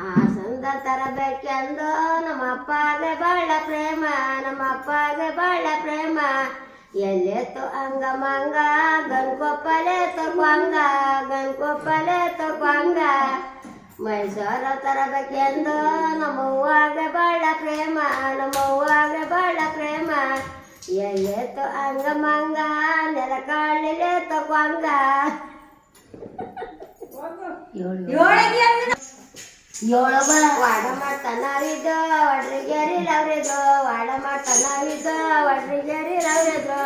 ಆ ಸಂದ ತರಬೇಕೆಂದು ನಮ್ಮ ಅಪ್ಪಗೆ ಬಹಳ ಪ್ರೇಮ ನಮ್ಮ ಅಪ್ಪಗೆ ಬಹಳ ಪ್ರೇಮ. ಎಲ್ಲೆತ್ತು ಅಂಗ ಮಂಗ ಗನ್ಕೊಪ್ಪಲೆ ತಗೊಂಗ ಗನ್ಕೊಪ್ಪಲೆ ತಗೊಂಗ ಮೈಸೂರ ತರಬೇಕೆಂದು ನಮ್ಮವ್ವಾಗೆ ಬಹಳ ಪ್ರೇಮ, ನಮ್ಮವ್ವಾಗೆ ಬಹಳ ಪ್ರೇಮ. ಎಲ್ಲೆತ್ತು ಅಂಗ ಮಂಗ ನೆಲ ಕಾಳಿಲೆ ತಗೊಂಗ ಏಳು. ಬರ ವಾಡ ಮಾಡ್ತಾನಾವಿದ್ದು ಒಡ್ರಿಗೇರಿ ಲವ್ರಿದ್ರು ವಾಡ ಮಾಡ್ತಾನಾವಿದ್ದು ಒಡ್ರಿಗೇರಿ ಲವ್ರಿದ್ರು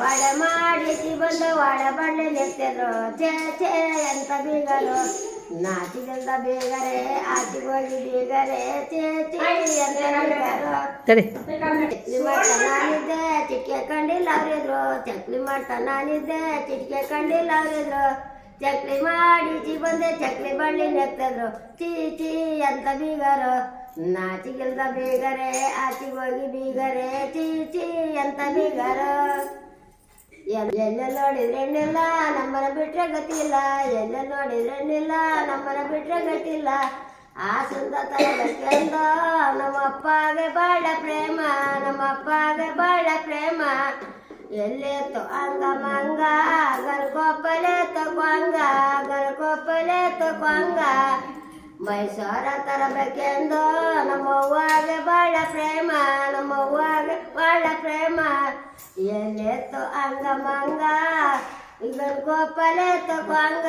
ವಾಡ ಮಾಡಿಸಿ ಬಂದು ವಾಡ ಬಳ್ಳಿ ನಿಂತಿದ್ರು ಛೇ ಚೇ ಅಂತ ಬೀಗರು. ನಾಚಿಗಂತ ಬೀಗರೆ ಆಚಿಗೆ ಹೋಗಿ ಬೀಗರೆ ಚೇ ಚೇ ಅಂತ ಚಕ್ಲಿ ಮಾಡ್ತಾ ನಾನಿದ್ದೆ ಚಿಟ್ಕೆ ಕಂಡಿಲ್ಲ ಅವ್ರಿದ್ರು ಚಕ್ಲಿ ಮಾಡ್ತಾ ನಾನಿದ್ದೆ ಚಿಟ್ಕೆ ಕಂಡಿಲ್ಲ ಅವ್ರಿದ್ರು ಚಕ್ಲಿ ಮಾಡಿ ಬಂದೆ ಚಕ್ಲಿ ಬಳ್ಳಿ ನೆತ್ತದ್ರು. ಚೀ ಚೀ ಅಂತ ಬೀಗರು. ನಾಚಿಗಿಲ್ದ ಬೀಗರೆ, ಆಚಿ ಹೋಗಿ ಬೀಗರೆ. ಚೀ ಚೀ ಅಂತ ಬೀಗರು. ಎಲ್ಲ ನೋಡಿದ್ರೆಣ್ಣಿಲ್ಲ ನಮ್ಮನ ಬಿಟ್ರೆ ಗೊತ್ತಿಲ್ಲ ಎಲ್ಲ ನೋಡಿದ್ರೆಣ್ಣಿಲ್ಲ ನಮ್ಮನ ಬಿಟ್ರೆ ಗೊತ್ತಿಲ್ಲ ಆ ಸುಂದ ತರಬೇಕೆಂದು ನಮ್ಮ ಬಾಳ ಪ್ರೇಮ ನಮ್ಮ ಬಾಳ ಪ್ರೇಮ. ಎಲ್ಲೆತ್ತು ಅಂಗ ಮಂಗ ಗಲ್ಕೊಪ್ಪಲೆ ತಗೊಂಗ ಗಲ್ಕೊಪ್ಪಲೆ ತಗೊಂಗ ಮೈಸೂರ ತರಬೇಕೆಂದು ನಮ್ಮ ಅವ್ವಗೆ ಬಹಳ ಪ್ರೇಮ ನಮ್ಮ ಅವ್ವಗೆ ಬಹಳ ಪ್ರೇಮ ಎಲ್ಲೆತ್ತು ಅಂಗ ಮಂಗ ಗಲ್ಕೊಪ್ಪಲೆ ತಗೊಂಗ